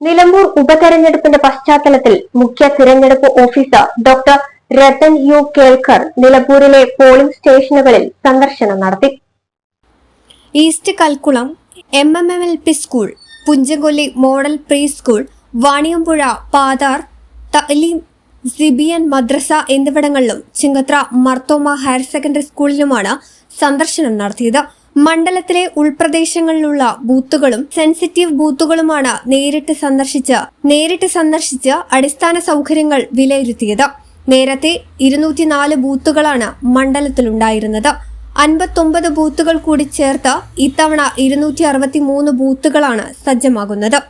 Nilambur ഉപതെരഞ്ഞെടുപ്പിന്റെ പശ്ചാത്തലത്തിൽ മുഖ്യ തിരഞ്ഞെടുപ്പ് officer doctor Rathan U Kelkar നിലമ്പൂരിലെ പോളിംഗ് സ്റ്റേഷനുകളിൽ സന്ദർശനം നടത്തി. East Kalkulam M M M L P school Punchakolli model pre school Vaniyambuzha Pathar തലീം Cibiyan മദ്രസ എന്നിവിടങ്ങളിലും ചിങ്കത്ര മർത്തോമ ഹയർ സെക്കൻഡറി സ്കൂളിലുമാണ് സന്ദർശനം നടത്തിയത്. മണ്ഡലത്തിലെ ഉൾപ്രദേശങ്ങളിലുള്ള ബൂത്തുകളും സെൻസിറ്റീവ് ബൂത്തുകളുമാണ് നേരിട്ട് സന്ദർശിച്ച് നേരിട്ട് സന്ദർശിച്ച് അടിസ്ഥാന സൗകര്യങ്ങൾ വിലയിരുത്തിയത്. നേരത്തെ ഇരുന്നൂറ്റിനാല് ബൂത്തുകളാണ് മണ്ഡലത്തിലുണ്ടായിരുന്നത്. അൻപത്തൊമ്പത് ബൂത്തുകൾ കൂടി ചേർത്ത് ഇത്തവണ ഇരുന്നൂറ്റി അറുപത്തി മൂന്ന് ബൂത്തുകളാണ് സജ്ജമാകുന്നത്.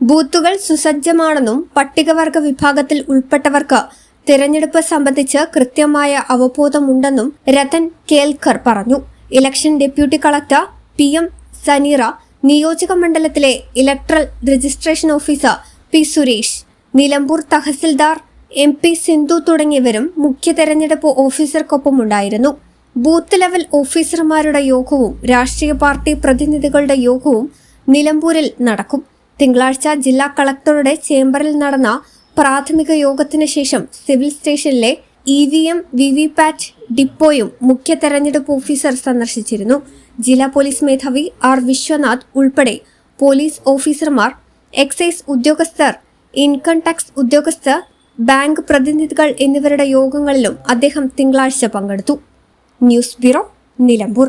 ബൂത്തുകൾ സുസജ്ജമാണെന്നും പട്ടികവർഗ വിഭാഗത്തിൽ ഉൾപ്പെട്ടവർക്ക് തിരഞ്ഞെടുപ്പ് സംബന്ധിച്ച് കൃത്യമായ അവബോധമുണ്ടെന്നും രതൻ കേൽക്കർ പറഞ്ഞു. Election deputy collector P M Saneera നിയോജക മണ്ഡലത്തിലെ electoral registration officer P Suresh Nilambur tahsildar M P Sindhu തുടങ്ങിയവരും മുഖ്യ തെരഞ്ഞെടുപ്പ് ഓഫീസർക്കൊപ്പമുണ്ടായിരുന്നു. ബൂത്ത് ലെവൽ ഓഫീസർമാരുടെ യോഗവും രാഷ്ട്രീയ പാർട്ടി പ്രതിനിധികളുടെ യോഗവും നിലമ്പൂരിൽ നടക്കും. തിങ്കളാഴ്ച ജില്ലാ കളക്ടറുടെ ചേംബറിൽ നടന്ന പ്രാഥമിക യോഗത്തിന് ശേഷം സിവിൽ സ്റ്റേഷനിലെ E V M V V PAT ഡിപ്പോയും മുഖ്യ തെരഞ്ഞെടുപ്പ് ഓഫീസർ സന്ദർശിച്ചിരുന്നു. ജില്ലാ പോലീസ് മേധാവി ആർ വിശ്വനാഥ് ഉൾപ്പെടെ പോലീസ് ഓഫീസർമാർ എക്സൈസ് ഉദ്യോഗസ്ഥർ ഇൻകം ടാക്സ് ഉദ്യോഗസ്ഥർ ബാങ്ക് പ്രതിനിധികൾ എന്നിവരുടെ യോഗങ്ങളിലും അദ്ദേഹം തിങ്കളാഴ്ച പങ്കെടുത്തു. News bureau Nilambur.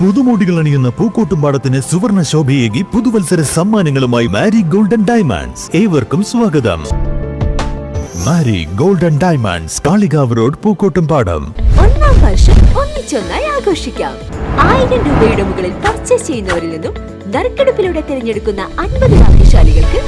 പുതുമോടികൾ അണിയുന്ന പൂക്കോട്ടുംപാടത്തിന് സുവർണ ശോഭയേകി പുതുവത്സര സമ്മാനങ്ങളുമായി മാരി ഗോൾഡൻ ഡയമണ്ട്സ്. ഏവർക്കും സ്വാഗതം. Mari golden diamonds Kalikavu road Pookkottumpadam ഒന്നാം വർഷം ഒന്നിച്ചൊന്നായി ആഘോഷിക്കാം. ആയിരം രൂപയുടെ മുകളിൽ പർച്ചേസ് ചെയ്യുന്നവരിൽ നിന്നും നറുക്കെടുപ്പിലൂടെ തിരഞ്ഞെടുക്കുന്ന അൻപത് ഭാഗ്യശാലികൾക്ക്